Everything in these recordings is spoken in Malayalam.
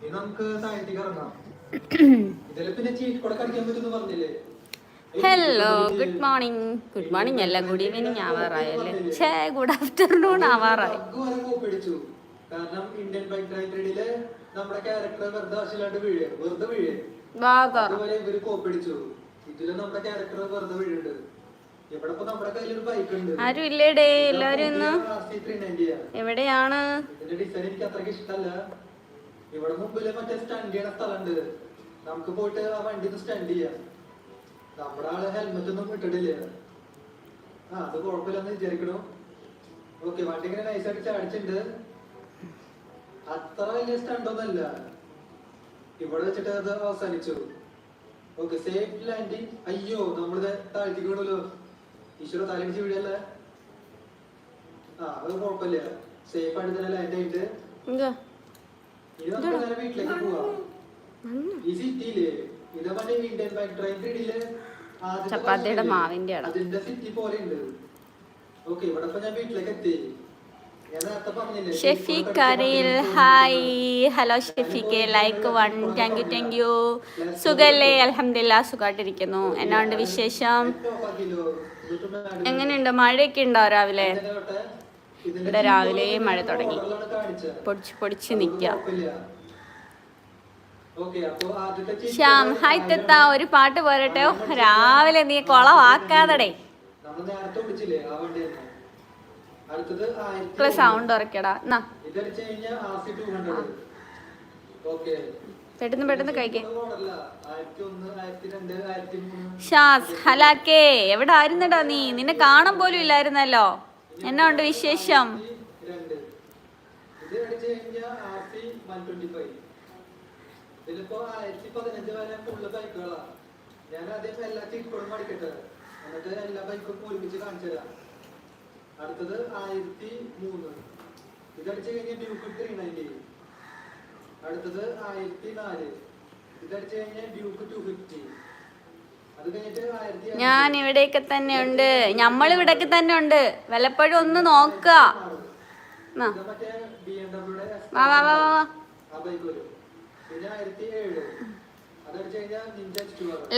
ഇനി നമുക്ക് താഴത്തേക്ക് ഇറങ്ങാം. ഇതിൽ പിന്നെ ചീറ്റ് കൂടെ കടിക്കാൻ പറ്റുമെന്ന് പറഞ്ഞില്ലേ? Hello good morning good morning അല്ല ഗുഡ് ഈവനിങ് ആവാറായല്ലേ ഛേ ഗുഡ് ആഫ്റ്റർനൂൺ ആവാറായി. കാരണം ഇന്ത്യൻ ബൈക്ക് റൈഡറിലെ നമ്മുടെ ക്യാരക്ടർ വെറുതെ ആവശ്യമില്ലാണ്ട് വീഴേ വെറുതെ വീഴേ. ബാഗർ അതുപോലെ ഇവർ കോപ്പിടിച്ചു ഇതിൽ നമ്മുടെ ക്യാരക്ടർ വെറുതെ വീഴുണ്ട് ആരും ഇല്ലേടേ എല്ലാരും ഇന്ന് എവിടെയാണ്? ഡിസൈൻ എനിക്ക് അത്രയ്ക്ക് ഇഷ്ടമല്ല. ഇവിടെ മുമ്പിൽ മറ്റേ സ്റ്റണ്ട് ചെയ്യണ സ്ഥലമുണ്ട്. നമുക്ക് പോയിട്ട് ആ വണ്ടി ഒന്ന് സ്റ്റണ്ട് ചെയ്യാം. നമ്മുടെ ആൾ ഹെൽമെറ്റ് ഒന്നും ഇട്ടിട്ടില്ല? ആ അത് കുഴപ്പമില്ലെന്ന് വിചാരിക്കണു. ഓക്കെ വണ്ടി ഇങ്ങനെ നൈസായിട്ട് ചാടിച്ചിട്ടുണ്ട്. അത്ര വലിയ സ്റ്റണ്ടൊന്നല്ല ഇവിടെ വെച്ചിട്ട് അത് അവസാനിച്ചു. ഓക്കെ സേഫ് ലാൻഡിങ് അയ്യോ നമ്മളിത് താഴ്ത്തിക്ക് വീണല്ലോ. ഈശ്വര താലിച്ച് വീഴല്ലേ? ആ അത് കുഴപ്പമില്ല. സേഫ് ആയിട്ട് തന്നെ ലാൻഡ് ആയിട്ട്. ചപ്പാത്തിയുടെ? മാവിന്റെ ഷെഫീഖ് കരയിൽ hi hello Shafeeq like one thank you thank you സുഖല്ലേ? അലഹമില്ല സുഖമായിട്ടിരിക്കുന്നു എന്നാ ഉണ്ട് വിശേഷം? എങ്ങനെയുണ്ട്? മഴയൊക്കെ ഉണ്ടോ രാവിലെ? ഇവിടെ രാവിലെ മഴ തുടങ്ങി. പൊടിച്ച് പൊടിച്ച് നിൽക്കുക ശ്യാം ഹായ് തെത്ത ഒരു പാട്ട് പോരട്ടെ. രാവിലെ നീ കുളവാക്കാതടേ. സൗണ്ട് ഉറക്കടാ. എന്നാ പെട്ടെന്ന് പെട്ടെന്ന് കഴിക്കേ. ഹലാക്കേ എവിടെ ആയിരുന്നടാ നീ? നിന്നെ കാണാൻ പോലും ഇല്ലായിരുന്നല്ലോ. എന്നാ ഉണ്ട് വിശേഷം? ഇതിലിപ്പോ ഞാൻ ആദ്യം എന്നിട്ട് എല്ലാ ബൈക്കും അടുത്തത് ആയിരത്തി കഴിഞ്ഞാൽ ഡ്യൂക്ക് ത്രീ നയന്റി അടുത്തത് ആയിരത്തി നാല് ഇതടിച്ചു കഴിഞ്ഞാൽ ഡ്യൂക്ക് ടു ഫിഫ്റ്റി ഞാൻ ഇവിടെയൊക്കെ തന്നെ ഉണ്ട്. നമ്മൾ ഇവിടെയൊക്കെ തന്നെ ഉണ്ട്. വല്ലപ്പോഴും ഒന്ന് നോക്കുക. വാ വാ വാ വാ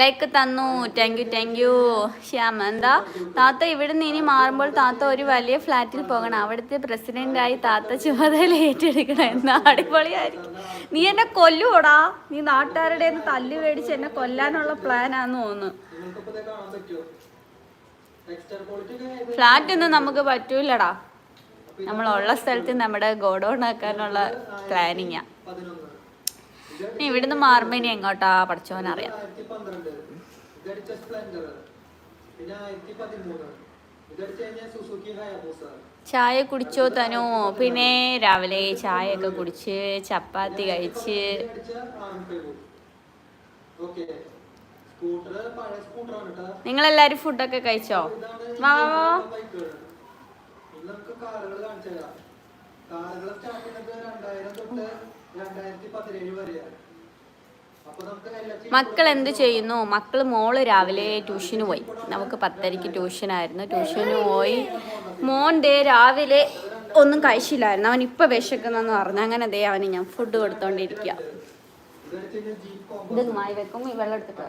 ലൈക്ക് തന്നു. Thank you thank you Shyam എന്താ? താത്ത ഇവിടുന്ന് ഇനി മാറുമ്പോൾ താത്ത ഒരു വലിയ ഫ്ലാറ്റിൽ പോകണം. അവിടുത്തെ പ്രസിഡന്റായി താത്ത ചുമതല ഏറ്റെടുക്കണം. എന്നാ അടിപൊളിയായിരിക്കും. നീ എന്നെ കൊല്ലുവോടാ? നീ നാട്ടുകാരുടെ തല്ലു മേടിച്ച് എന്നെ കൊല്ലാനുള്ള പ്ലാനാന്ന് തോന്നുന്നു. ഫ്ലാറ്റ് ഒന്നും നമുക്ക് പറ്റൂലടാ നമ്മളുള്ള സ്ഥലത്ത് നമ്മുടെ ഗോഡൗൺ ആക്കാനുള്ള പ്ലാനിങ്ങാ ഇനി ഇവിടുന്ന് മാറുമ്പോ ഇനി എങ്ങോട്ടാ പഠിച്ചോനറിയാം ചായ കുടിച്ചോ തനു? പിന്നെ രാവിലെ ചായ ഒക്കെ കുടിച്ച് ചപ്പാത്തി കഴിച്ച്. നിങ്ങൾ എല്ലാരും ഫുഡൊക്കെ കഴിച്ചോ? കാറുകൾ കാണിച്ചു തരാം കാറുകൾ സ്റ്റാർട്ട് ചെയ്യുന്നത് രണ്ടായിരം തൊട്ട് മക്കൾ എന്ത് ചെയ്യുന്നു? മക്കൾ മോൾ രാവിലെ ട്യൂഷന് പോയി. നമുക്ക് പത്തരയ്ക്ക് ട്യൂഷനായിരുന്നു. ട്യൂഷന് പോയി. മോൻ ദേ രാവിലെ ഒന്നും കഴിച്ചില്ലായിരുന്നു. അവൻ ഇപ്പൊ വിശക്കുന്നെന്ന് പറഞ്ഞു. അങ്ങനെ ദേ അവന് ഞാൻ ഫുഡ് കൊടുത്തോണ്ടിരിക്കുക ഇത് മായി വെക്കും വെള്ളം എടുത്തിട്ട്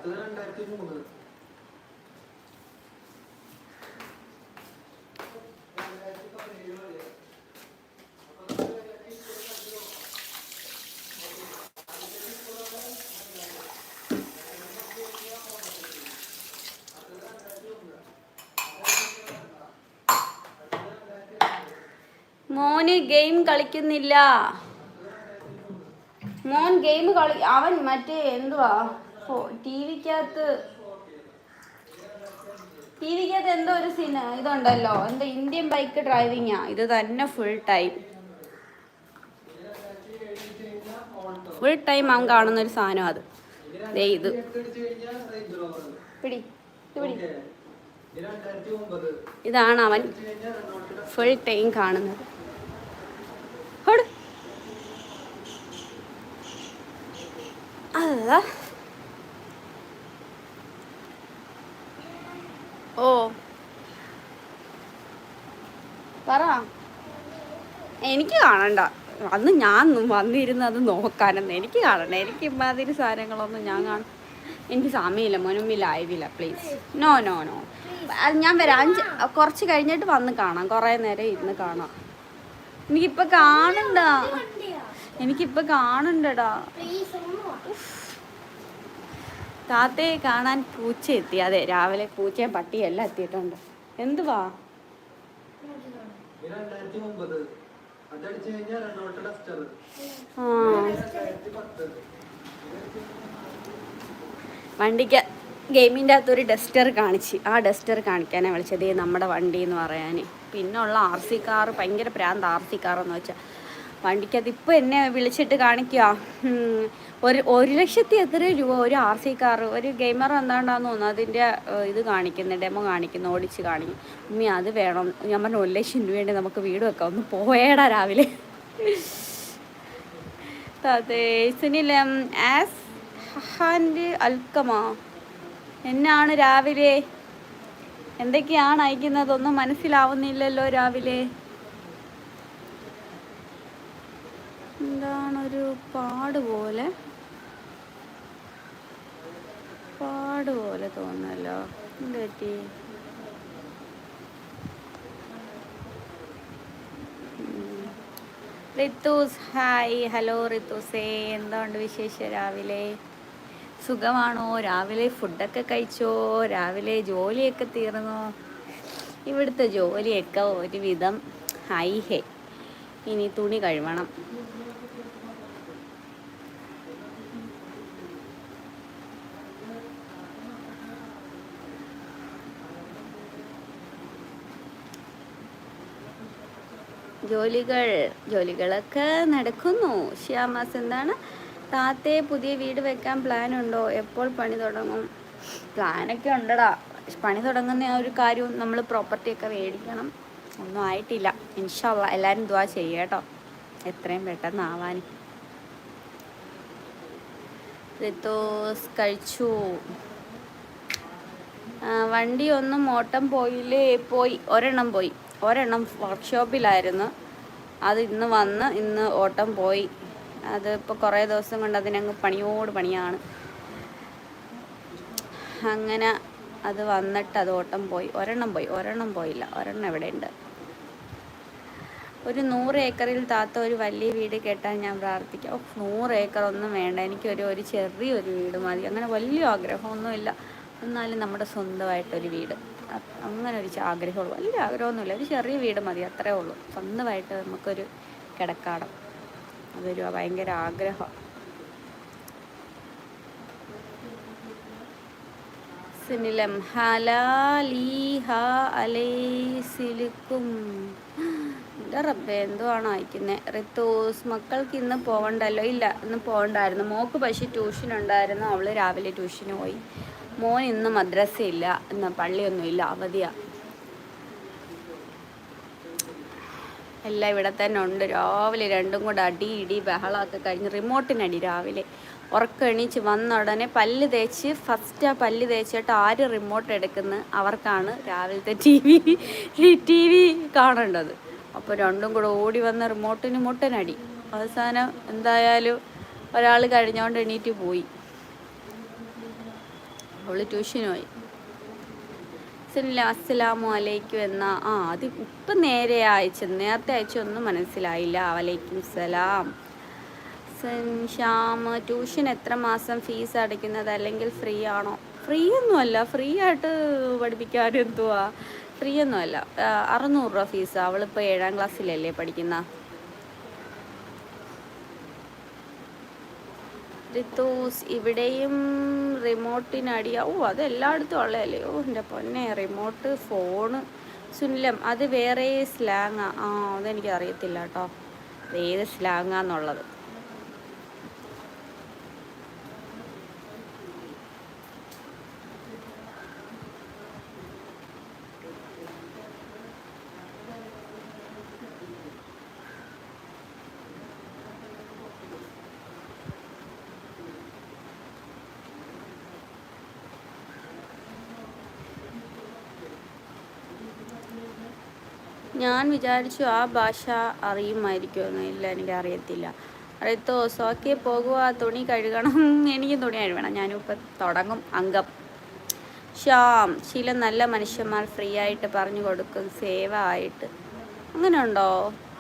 മോന് ഗെയിം കളിക്കുന്നില്ല. മോൻ ഗെയിം കളി അവൻ മറ്റേ എന്തുവാ? ടി വിക്കകത്ത് ടി വിക്കകത്ത് എന്തോ ഒരു സിന ഇതുണ്ടല്ലോ. എന്താ ഇന്ത്യൻ ബൈക്ക് ഡ്രൈവിങ്ങാ ഇത് തന്നെ ഫുൾ ടൈം ഫുൾ ടൈം അവൻ കാണുന്ന ഒരു സാധനം അത്. ദേ ഇത്. പിടി ഇതാണ് അവൻ ഫുൾ ടൈം കാണുന്നത്. അതാ ഓ. പറ. എനിക്ക് കാണണ്ട. അന്ന് ഞാൻ വന്നിരുന്ന് അത് നോക്കാനെന്ന്. എനിക്ക് കാണണ്ട. എനിക്ക് ഇമ്മാതിരി സാധനങ്ങളൊന്നും ഞാൻ കാണും എനിക്ക് സമയമില്ല. മുനുമ്പിൽ ആയില്ല പ്ലീസ് നോ നോ നോ ഞാൻ വരാം. അഞ്ച് കുറച്ച് കഴിഞ്ഞിട്ട് വന്ന് കാണാം. കുറേ നേരം ഇരുന്ന് കാണാം. എനിക്കിപ്പോൾ കാണണ്ട. എനിക്കിപ്പോൾ കാണണ്ടടാ. താത്തയെ കാണാൻ പൂച്ച എത്തി. അതെ രാവിലെ പൂച്ചയും പട്ടിയും എല്ലാം എത്തിയിട്ടുണ്ട്. എന്തുവാ? വണ്ടിക്ക് ഗെയിമിന്റെ അകത്തൊരു ഡസ്റ്റർ കാണിച്ച്. ആ ഡസ്റ്റർ കാണിക്കാനാണ് വിളിച്ചത്. നമ്മുടെ വണ്ടി എന്ന് പറയാൻ പിന്നെ ഉള്ള ആർ സി കാർ ഭയങ്കര പ്രാന്ത് ആർ സി കാർ എന്ന് വെച്ചാൽ വണ്ടിക്കകത്ത് ഇപ്പോൾ എന്നെ വിളിച്ചിട്ട് കാണിക്കുക ഒരു ഒരു ലക്ഷത്തി എത്ര രൂപ ഒരു ആർ സി കാർ ഒരു ഗെയിമർ എന്താണ്ടാന്ന് തോന്നുന്നു. അതിന്റെ ഇത് കാണിക്കുന്നു ഡെമോ കാണിക്കുന്നു ഓടിച്ച് കാണിക്കും ഉമ്മി അത് വേണം. ഞാൻ പറഞ്ഞു ഒരു ലക്ഷം രൂപയുണ്ട് നമുക്ക് വീട് വെക്കാം. ഒന്ന് പോയേടാ രാവിലെ. സുനിലം ആസ് ഹാൻഡ് അൽക്കമാ. എന്നാണ് രാവിലെ? എന്തൊക്കെയാണ് അയക്കുന്നതൊന്നും മനസ്സിലാവുന്നില്ലല്ലോ രാവിലെ. എന്താണൊരു പാട് പോലെ? പാട് പോലെ തോന്നല്ലോ എന്ത് പറ്റി ഉം. റിത്തൂസ് ഹായ്. ഹലോ റിത്തൂസേ. എന്തുണ്ട് വിശേഷം രാവിലെ? സുഖമാണോ? രാവിലെ ഫുഡൊക്കെ കഴിച്ചോ? രാവിലെ ജോലിയൊക്കെ തീർന്നോ? ഇവിടുത്തെ ജോലിയൊക്കെ ഒരുവിധം ഹൈ ഹേ ഇനി തുണി കഴുകണം ജോലികൾ ജോലികളൊക്കെ നടക്കുന്നു. ശ്യാമാസ് എന്താണ്? താത്തയെ പുതിയ വീട് വെക്കാൻ പ്ലാൻ ഉണ്ടോ? എപ്പോൾ പണി തുടങ്ങും? പ്ലാനൊക്കെ ഉണ്ടടാ. പണി തുടങ്ങുന്ന ആ ഒരു കാര്യവും നമ്മൾ പ്രോപ്പർട്ടിയൊക്കെ മേടിക്കണം. ഒന്നും ആയിട്ടില്ല. ഇൻഷാള്ള എല്ലാവരും ദുവാ ചെയ്യുക കേട്ടോ. എത്രയും പെട്ടെന്ന് ആവാൻ റിത്തോസ് കഴിച്ചു. വണ്ടി ഒന്നും ഓട്ടം പോയില്ലേ? പോയി. ഒരെണ്ണം പോയി. ഒരെണ്ണം വർക്ക്ഷോപ്പിലായിരുന്നു അത് ഇന്ന് വന്ന് ഇന്ന് ഓട്ടം പോയി. അത് ഇപ്പോൾ കുറേ ദിവസം കൊണ്ട് അതിനങ്ങ് പണിയോട് പണിയാണ്. അങ്ങനെ അത് വന്നിട്ട് അത് ഓട്ടം പോയി. ഒരെണ്ണം പോയി. ഒരെണ്ണം പോയില്ല. ഒരെണ്ണം എവിടെയുണ്ട് ഒരു നൂറ് ഏക്കറിൽ താത്ത ഒരു വലിയ വീട് കേട്ടാൽ ഞാൻ പ്രാർത്ഥിക്കാം. ഓ നൂറ് ഏക്കർ ഒന്നും വേണ്ട. എനിക്കൊരു ഒരു ചെറിയൊരു വീട് മതി. അങ്ങനെ വലിയ ആഗ്രഹമൊന്നുമില്ല. എന്നാലും നമ്മുടെ സ്വന്തമായിട്ടൊരു വീട്. അങ്ങനെ ഒരു ആഗ്രഹമുള്ളൂ. വലിയ ആഗ്രഹമൊന്നുമില്ല. ഒരു ചെറിയ വീട് മതി അത്രേ ഉള്ളൂ. സ്വന്തമായിട്ട് നമുക്കൊരു കിടക്കാടം. അതൊരു ഭയങ്കര ആഗ്രഹം. സിനിലം ഹലാലിഹ അലൈസിലിക്കും. എന്റെ എന്തോ ആണ് അയക്കുന്നത് റിത്തൂസ് മക്കൾക്ക് ഇന്ന് പോകണ്ടല്ലോ ഇല്ല ഇന്ന് പോകണ്ടായിരുന്നു മോക്ക് പക്ഷേ ട്യൂഷൻ ഉണ്ടായിരുന്നു അവൾ രാവിലെ ട്യൂഷന് പോയി. മോൻ ഇന്ന് മദ്രസയില്ല ഇന്ന് പള്ളിയൊന്നും ഇല്ല അവധിയാണ് എല്ലാം ഇവിടെ തന്നെ ഉണ്ട്. രാവിലെ രണ്ടും കൂടെ അടി ഇടി ബഹളമൊക്കെ കഴിഞ്ഞ് റിമോട്ടിനടി രാവിലെ. ഉറക്കം എണീച്ച് വന്ന ഉടനെ പല്ല് തേച്ച് ഫസ്റ്റ് ആ പല്ല് തേച്ചിട്ട് ആര് റിമോട്ട് എടുക്കുന്ന അവർക്കാണ് രാവിലത്തെ ടി വി ടി വി കാണേണ്ടത്. അപ്പോൾ രണ്ടും കൂടെ ഓടി വന്ന റിമോട്ടിന് മുട്ടനടി. അവസാനം എന്തായാലും ഒരാൾ കഴിഞ്ഞുകൊണ്ട് എണീറ്റ് പോയി. അവൾ ട്യൂഷന് പോയി അസ്സലാമു അലൈക്കും എന്ന ആ അത് ഇപ്പം നേരെ അയച്ചു നേരത്തെ അയച്ചൊന്നും മനസ്സിലായില്ല. വലൈക്കും സലാം. ശ്യാം ട്യൂഷൻ എത്ര മാസം ഫീസ് അടയ്ക്കുന്നത്? അല്ലെങ്കിൽ ഫ്രീ ആണോ? ഫ്രീ ഒന്നുമല്ല. ഫ്രീ ആയിട്ട് പഠിപ്പിക്കാൻ എന്തുവാ ഫ്രീ ഒന്നുമല്ല. അറുന്നൂറ് രൂപ ഫീസ്. അവളിപ്പോൾ ഏഴാം ക്ലാസ്സിലല്ലേ പഠിക്കുന്ന? റിത്തൂസ് ഇവിടെയും റിമോട്ടിനടിയ ഓ അത് എല്ലായിടത്തും ഉള്ളതല്ലേ? ഓ എന്റെ പൊന്നെ റിമോട്ട് ഫോണ് സുനിലം. അത് വേറെ സ്ലാങ്ങാ ആ. അതെനിക്ക് അറിയത്തില്ല കേട്ടോ. ഏത് സ്ലാങ്ങാന്നുള്ളത് ഞാൻ വിചാരിച്ചു ആ ഭാഷ അറിയുമായിരിക്കുമെന്ന് ഇല്ല എനിക്ക് അറിയത്തില്ല അറിയത്തോ സോക്കെ പോകുക തുണി കഴുകണം. എനിക്ക് തുണി കഴുകണം. ഞാനിപ്പോൾ തുടങ്ങും അംഗം. ശ്യാം ചില നല്ല മനുഷ്യന്മാർ ഫ്രീ ആയിട്ട് പറഞ്ഞു കൊടുക്കും സേവ ആയിട്ട്. അങ്ങനെ ഉണ്ടോ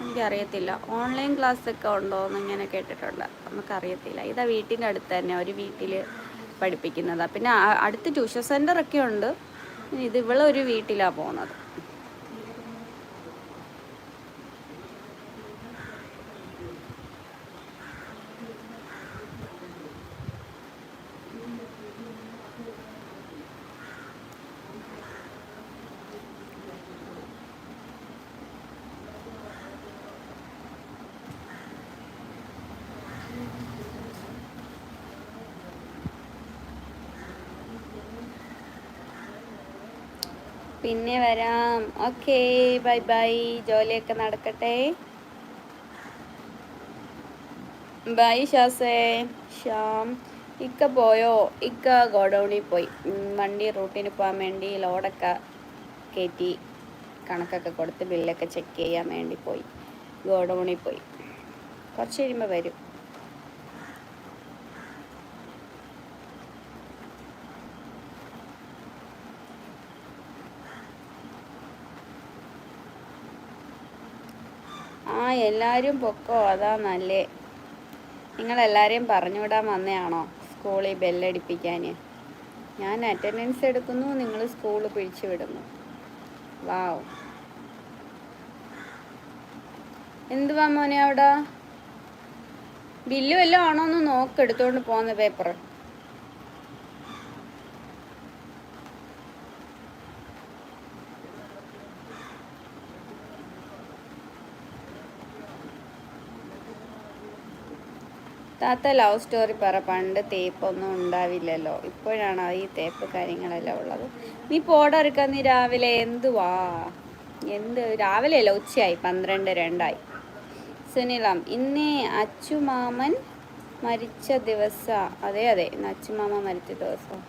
എനിക്കറിയത്തില്ല. ഓൺലൈൻ ക്ലാസ് ഒക്കെ ഉണ്ടോ എന്ന് ഇങ്ങനെ കേട്ടിട്ടുണ്ട്. നമുക്കറിയത്തില്ല. ഇതാ വീട്ടിന്റെ അടുത്ത് തന്നെ ഒരു വീട്ടിൽ പഠിപ്പിക്കുന്നതാണ് പിന്നെ അടുത്ത് ട്യൂഷൻ സെന്ററൊക്കെ ഉണ്ട്. ഇത് ഇവളൊരു വീട്ടിലാണ് പോകുന്നത് പിന്നെ വരാം. ഓക്കെ ബൈ ബൈ ജോലിയൊക്കെ നടക്കട്ടെ. ബൈ ഷാസേ. ശ്യാം ഇക്ക പോയോ? ഇക്ക ഗോഡൗണിൽ പോയി. വണ്ടി റൂട്ടിന് പോകാൻ വേണ്ടി ലോഡൊക്കെ കയറ്റി കണക്കൊക്കെ കൊടുത്ത് ബില്ലൊക്കെ ചെക്ക് ചെയ്യാൻ വേണ്ടി പോയി. ഗോഡൗണിൽ പോയി. കുറച്ച് കഴിയുമ്പോൾ വരും. എല്ലാവരും പൊക്കോ? അതാ നല്ലേ. നിങ്ങളെല്ലാവരെയും പറഞ്ഞുവിടാൻ വന്നതാണോ സ്കൂളിൽ ബെല്ലടിപ്പിക്കാൻ ഞാൻ അറ്റൻഡൻസ് എടുക്കുന്നു നിങ്ങൾ സ്കൂൾ പിഴിച്ചു വിടുന്നു. വാവ്. എന്തുവാ മോനെ അവിടെ? ബില്ല് വല്ലതും ആണോ എന്ന് നോക്ക് എടുത്തോണ്ട് പോകുന്ന പേപ്പർ താത്ത ലവ് സ്റ്റോറി പറ പണ്ട് തേപ്പൊന്നും ഉണ്ടാവില്ലല്ലോ. ഇപ്പോഴാണ് ഈ തേപ്പ് കാര്യങ്ങളെല്ലാം ഉള്ളത്? നീ പോടറുക്ക നീ രാവിലെ എന്തുവാ? എന്ത് രാവിലെ അല്ല ഉച്ചയായി പന്ത്രണ്ട് രണ്ടായി. സുനിലാം ഇന്നേ അച്ചുമാമൻ മരിച്ച ദിവസ. അതെ അതെ ഇന്ന് അച്ചുമാമ മരിച്ച ദിവസം.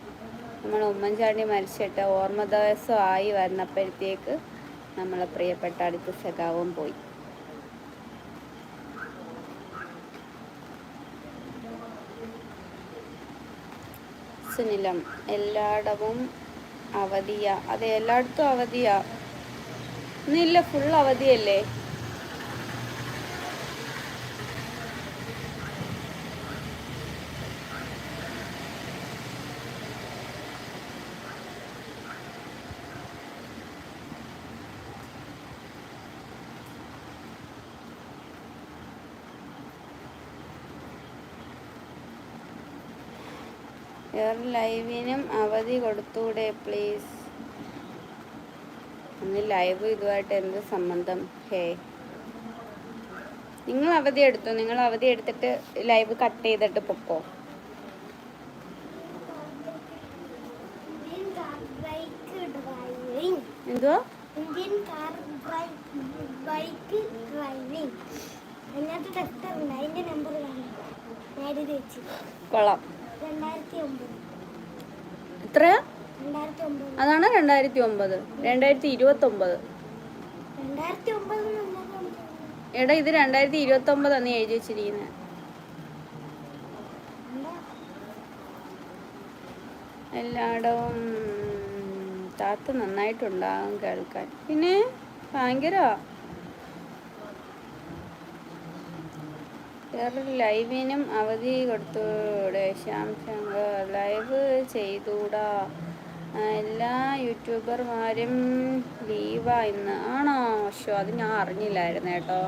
നമ്മൾ ഉമ്മൻചാണ്ടി മരിച്ചിട്ട് ഓർമ്മ ദിവസം ആയി വന്നപ്പോഴത്തേക്ക് നമ്മളെ പ്രിയപ്പെട്ട അടുത്ത സഖാവും പോയി. സുനിലം എല്ലായിടവും അവധിയാ. അതെ എല്ലായിടത്തും അവധിയാ. ഇന്നില്ല ഫുൾ അവധിയല്ലേ? വേറെ ലൈവിനും അവധി കൊടുത്തൂടെ പ്ലീസ് അന്ന് ലൈവ് ഇതുമായിട്ട് എന്ത് സംബന്ധം? ഹേ. നിങ്ങൾ അവധി എടുത്തു. നിങ്ങൾ അവധി എടുത്തിട്ട് ലൈവ് കട്ട് ചെയ്തിട്ട് പൊക്കോ. കാർ ബൈക്ക് ഡ്രൈവിംഗ് അതിനകത്ത് ടെസ്റ്റർ ഉണ്ട്. അതിന്റെ നമ്പർ കൊള്ളാം. ഒമ്പത് അതാണ് രണ്ടായിരത്തി ഒമ്പത് രണ്ടായിരത്തി ഇരുപത്തി ഒമ്പത് എടാ ഇത് രണ്ടായിരത്തി ഇരുപത്തി ഒമ്പതാണ് എഴുതി വെച്ചിരിക്കുന്നത് എല്ലായിടവും താത്ത നന്നായിട്ടുണ്ടാകും കേൾക്കാൻ. പിന്നെ ഭയങ്കര. ലൈവിനും അവധി കൊടുത്തൂടെ. ശ്യാം ശങ്കർ ലൈവ് ചെയ്തൂടാ. എല്ലാ യൂട്യൂബർമാരും ലീവാ ഇന്ന്. ആണോ? ഷോ അത് ഞാൻ അറിഞ്ഞില്ലായിരുന്നു കേട്ടോ.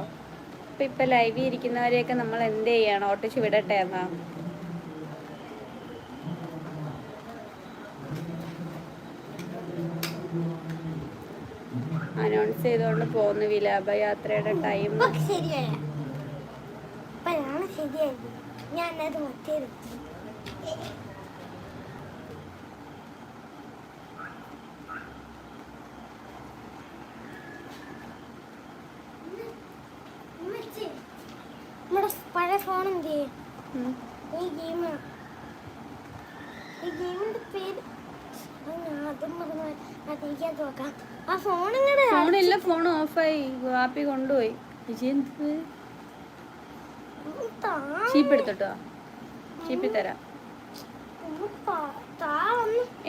അപ്പം ഇപ്പം ലൈവിൽ ഇരിക്കുന്നവരെയൊക്കെ നമ്മൾ എന്ത് ചെയ്യണം? ഓട്ടിച്ച് വിടട്ടെ എന്നാ. അനൗൺസ് ചെയ്തുകൊണ്ട് പോകുന്നു വിലാപയാത്രയുടെ ടൈം. ഇപ്പൊ ശരിയായ ഇപ്പോഴാണ് ശരിയായത് ഞാൻ അത് മറ്റേത് ഉമ്മച്ചി, നമ്മുടെ പഴയ ഫോൺ എന്ത് ചെയ്യും ഈ ഗെയിം ഈ ഗെയിമിന്റെ പേര് അത് നോക്കാം. ആ ഫോൺ ഇങ്ങനെ ഫോണില്ല ഫോൺ ഓഫായി വാപ്പി കൊണ്ടുപോയി. വിജയ് എന്ത്? താ ചീപ്പ് എടുത്തിട്ടോ ചീപ്പി തരാം.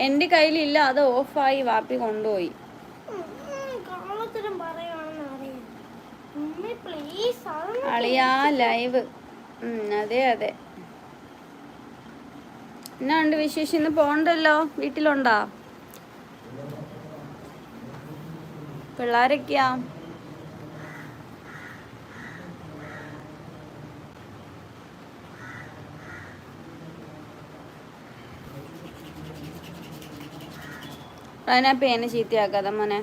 എന്റെ കയ്യിലില്ല അത് ഓഫായി വാപ്പി കൊണ്ടുപോയി. അളിയാ ലൈവ്. അതെ അതെ. എന്നാ ഉണ്ട് വിശേഷം? ഇന്ന് പോണ്ടല്ലോ? വീട്ടിലുണ്ടോ? പിള്ളാരൊക്കെയാ? അതിനാ പേന ചീത്തയാക്കാതെ മോനെ.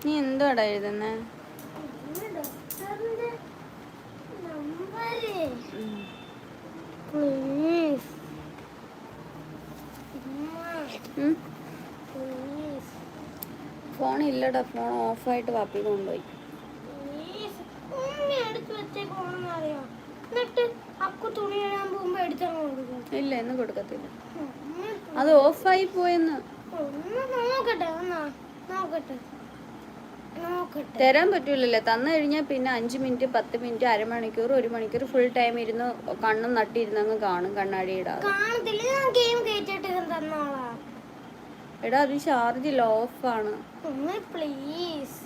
നീ എന്തുവാടാ എഴുതുന്നേ ഇത് ഡോക്ടറിന്റെ നമ്പര് പ്ലീസ് ഉം? പ്ലീസ് ഫോൺ ഓഫ് ഫോൺ ഓഫായിട്ട് വാപ്പി കൊണ്ടുപോയി ഇല്ല ഇന്ന് കൊടുക്കത്തില്ല. അത് ഓഫായി പോയെന്ന്. തരാൻ പറ്റൂലല്ലേ? തന്നു കഴിഞ്ഞാൽ പിന്നെ അഞ്ച് മിനിറ്റ് പത്ത് മിനിറ്റ് അരമണിക്കൂർ ഒരു മണിക്കൂർ ഫുൾ ടൈം ഇരുന്ന് കണ്ണും നട്ടിരുന്നങ്ങ് കാണും കണ്ണാടി എടാ അത് ചാർജ് ഇല്ല ഓഫാണ് പ്ലീസ്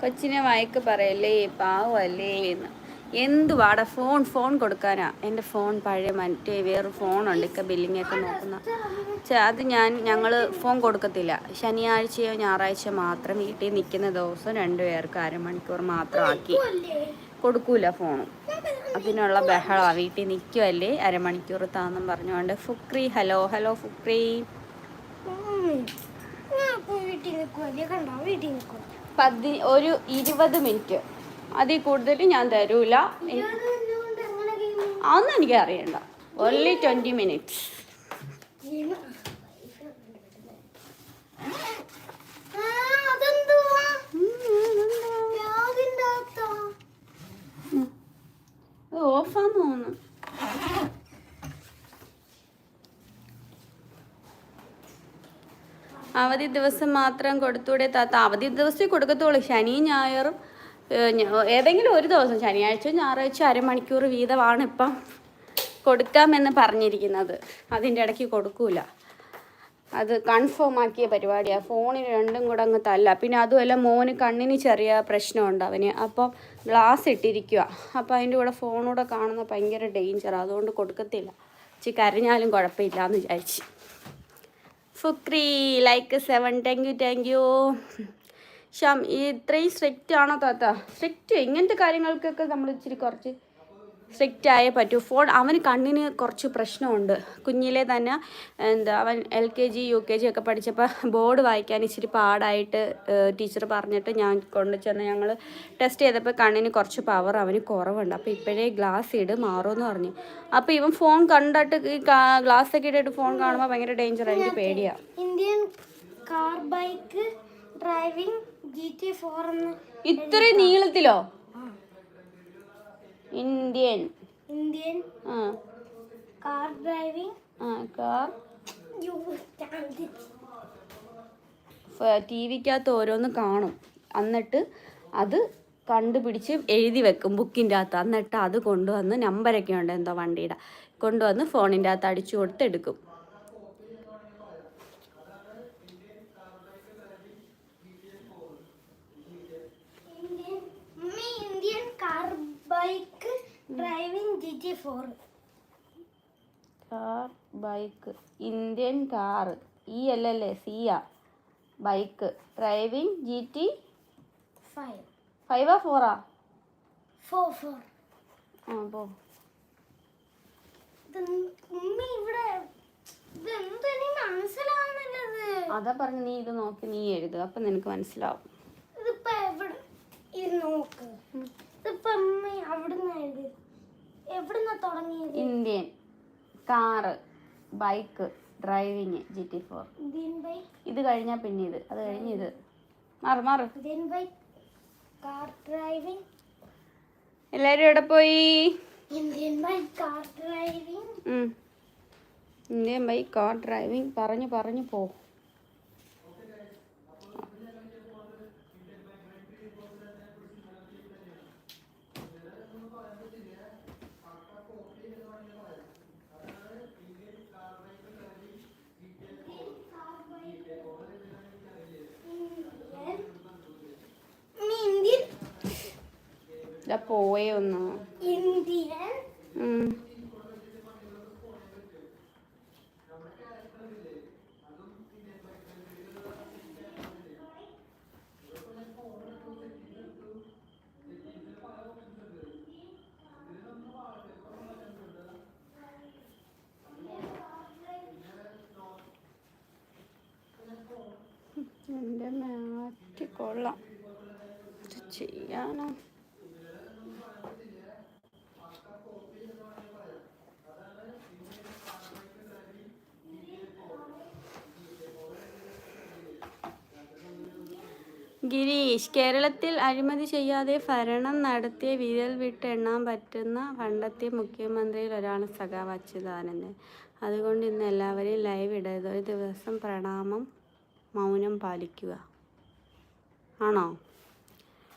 കൊച്ചിനെ വയക്ക് പറയല്ലേ പാവല്ലേ എന്ന്. എന്തുവാടാ ഫോൺ ഫോൺ കൊടുക്കാനാ? എന്റെ ഫോൺ പഴയ മറ്റേ വേറെ ഫോണുണ്ട് ഇക്ക ബില്ലിംഗ് ഒക്കെ നോക്കുന്ന. അത് ഞാൻ ഞങ്ങൾ ഫോൺ കൊടുക്കത്തില്ല. ശനിയാഴ്ചയോ ഞായറാഴ്ച മാത്രം വീട്ടിൽ നിൽക്കുന്ന ദിവസം രണ്ടുപേർക്ക് അരമണിക്കൂർ മാത്രം ആക്കി. കൊടുക്കൂല ഫോണും അതിനുള്ള ബഹളമാണ് വീട്ടിൽ നിൽക്കുമല്ലേ അരമണിക്കൂർ താന്നും പറഞ്ഞുകൊണ്ട് ഫുക്രി ഹലോ ഹലോ ഫുക്രി. പതി ഒരു ഇരുപത് മിനിറ്റ്. അതിൽ കൂടുതൽ ഞാൻ തരൂല. അതൊന്നും എനിക്ക് അറിയണ്ട. ഓൺലി ട്വന്റി മിനിറ്റ്സ് അതെന്തുവാ യാതിന്റെ അകത്താ ഓഫാന്ന് തോന്നുന്നു അവധി ദിവസം മാത്രം കൊടുത്തൂടെ താത്ത. അവധി ദിവസമേ കൊടുക്കത്തുള്ളൂ. ശനി ഞായറും ഏതെങ്കിലും ഒരു ദിവസം ശനിയാഴ്ച ഞായറാഴ്ച അരമണിക്കൂർ വീതമാണ് ഇപ്പം കൊടുക്കാമെന്ന് പറഞ്ഞിരിക്കുന്നത്. അതിന്റെ ഇടയ്ക്ക് കൊടുക്കൂല. അത് കൺഫേം ആക്കിയ പരിപാടിയാണ് ഫോണിൽ രണ്ടും കൂടെ അങ്ങ് തല്ല. പിന്നെ അതുമല്ല മോന് കണ്ണിന് ചെറിയ പ്രശ്നമുണ്ട് അവന്. അപ്പോൾ ഗ്ലാസ് ഇട്ടിരിക്കുക അപ്പോൾ അതിന്റെ കൂടെ ഫോണൂടെ കാണുന്ന ഭയങ്കര ഡേഞ്ചറാണ് അതുകൊണ്ട് കൊടുക്കത്തില്ല. ചി കരഞ്ഞാലും കുഴപ്പമില്ല എന്ന് വിചാരിച്ച്. Fukrey like seven thank you thank you ശം ഈ ഇത്രയും സ്ട്രിക്റ്റ് ആണോ താത്ത? സ്ട്രിക്റ്റ് ഇങ്ങനത്തെ കാര്യങ്ങൾക്കൊക്കെ നമ്മൾ ഇച്ചിരി കുറച്ച് സ്ട്രിക്റ്റ് ആയേ പറ്റൂ. ഫോൺ അവന് കണ്ണിന് കുറച്ച് പ്രശ്നമുണ്ട്. കുഞ്ഞിലെ തന്നെ എന്താ അവൻ L K G U K G ഒക്കെ പഠിച്ചപ്പോൾ ബോർഡ് വായിക്കാൻ ഇച്ചിരി പാടായിട്ട് ടീച്ചർ പറഞ്ഞിട്ട് ഞാൻ കൊണ്ടു ചെന്ന് ഞങ്ങൾ ടെസ്റ്റ് ചെയ്തപ്പോൾ കണ്ണിന് കുറച്ച് പവർ അവന് കുറവുണ്ട്. അപ്പോൾ ഇപ്പോഴേ ഗ്ലാസ് ഇട് മാറുമെന്ന് പറഞ്ഞു. അപ്പോൾ ഇവൻ ഫോൺ കണ്ടിട്ട് ഈ ഗ്ലാസ് ഒക്കെ ഇട്ടിട്ട് ഫോൺ കാണുമ്പോൾ ഭയങ്കര ഡേഞ്ചർ എനിക്ക് പേടിയാണ് Indian car bike driving G T four ഇത്രയും നീളത്തിലോ? ഇന്ത്യൻ ഇന്ത്യൻ ആ. കാർ ഡ്രൈവിംഗ് ആ കാർ യു ടി വിക്കകത്ത് ഓരോന്ന് കാണും. എന്നിട്ട് അത് കണ്ടുപിടിച്ച് എഴുതി വെക്കും ബുക്കിന്റെ അകത്ത് എന്നിട്ട് അത് കൊണ്ടുവന്ന് നമ്പരൊക്കെ ഉണ്ട്. എന്തോ വണ്ടിയുടെ. കൊണ്ടുവന്ന് ഫോണിന്റെ അകത്ത് അടിച്ചു കൊടുത്ത് എടുക്കും ഇന്ത്യൻ ഉമ്മി Indian car bike driving G T four car bike Indian car ഈ അല്ലല്ലേ സിയ bike driving G T five ഫൈവാ ഫോറാ ഫോർ ഫോർ ആ? പോ. ഇവിടെ അതാ പറഞ്ഞു നീ ഇത് നോക്കി നീ എഴുതുക അപ്പൊ നിനക്ക് മനസ്സിലാവും. ഇതിപ്പോ എവിടെ? ഇത് നോക്ക്. ഇതിപ്പോ അമ്മ അവിടുന്ന് എഴുതി. എവിടുന്ന തുടങ്ങിയത്? Indian car bike driving G T four. ഇത് കഴിഞ്ഞാൽ പിന്നെ ഇത് അത് കഴിഞ്ഞ് ഇത്. മാറ് മാറ്. എല്ലാരും കാർ ഡ്രൈവിംഗ് എവിടെ പോയി? Indian by car driving. Indian bike car driving പറഞ്ഞു പറഞ്ഞു പോ ഇന്ത്യൻ ഇതാ പോയേ ഒന്ന്? ഇന്ത്യൻ ഉം. എന്റെ മാറ്റി കൊള്ളാം. ചെയ്യാനോ? ഗിരീഷ് കേരളത്തിൽ അഴിമതി ചെയ്യാതെ ഭരണം നടത്തിയ വിരൽ വിട്ട് എണ്ണാൻ പറ്റുന്ന പണ്ടത്തെ മുഖ്യമന്ത്രിയിൽ ഒരാളാണ് സഖാവ് അച്യുതാനന്ദൻ. അതുകൊണ്ട് ഇന്ന് എല്ലാവരെയും ലൈവ് ഇടരുത്. ഒരു ദിവസം പ്രണാമം മൗനം പാലിക്കുക. ആണോ?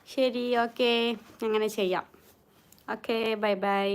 ശരി ഓക്കെ അങ്ങനെ ചെയ്യാം. Okay bye bye